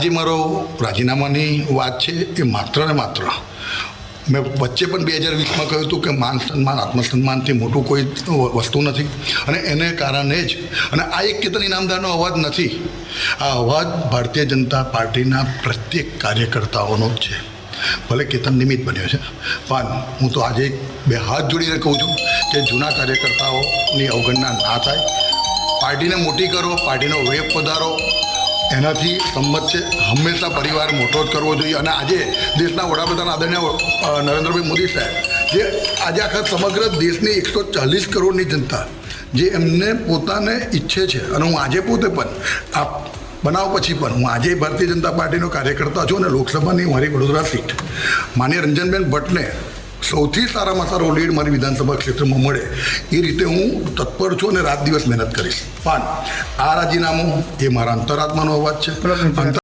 આજે મારો રાજીનામાની વાત છે એ માત્ર ને માત્ર. મેં વચ્ચે પણ બે હજાર વીસમાં કહ્યું હતું કે માન સન્માન, આત્મસન્માનથી મોટું કોઈ વસ્તુ નથી. અને એને કારણે જ, અને આ એક કેતન ઇનામદારનો અવાજ નથી. આ અવાજ ભારતીય જનતા પાર્ટીના પ્રત્યેક કાર્યકર્તાઓનો જ છે. ભલે કેતન નિમિત્ત બન્યો છે. પણ હું તો આજે બે હાથ જોડીને કહું છું કે જૂના કાર્યકર્તાઓની અવગણના ના થાય. પાર્ટીને મોટી કરો, પાર્ટીનો વેગ વધારો એનાથી સંમત છે. હંમેશા પરિવાર મોટો જ કરવો જોઈએ. અને આજે દેશના વડાપ્રધાન આદરણીય નરેન્દ્રભાઈ મોદી સાહેબ, જે આજે આખા સમગ્ર દેશની એકસો ચાલીસ કરોડની જનતા, જે એમને પોતાને ઈચ્છે છે. અને હું આજે પોતે પણ આ બનાવ પછી પણ હું આજે ભારતીય જનતા પાર્ટીનો કાર્યકર્તા છું અને લોકસભાની મારી વડોદરા સીટ. માન્ય રંજનબેન ભટ્ટને સૌથી સારામાં સારો લીડ મારી વિધાનસભા ક્ષેત્રમાં મળે એ રીતે હું તત્પર છું અને રાત દિવસ મહેનત કરીશ. પણ આ રાજીનામું એ મારા અંતરાત્માનો અવાજ છે.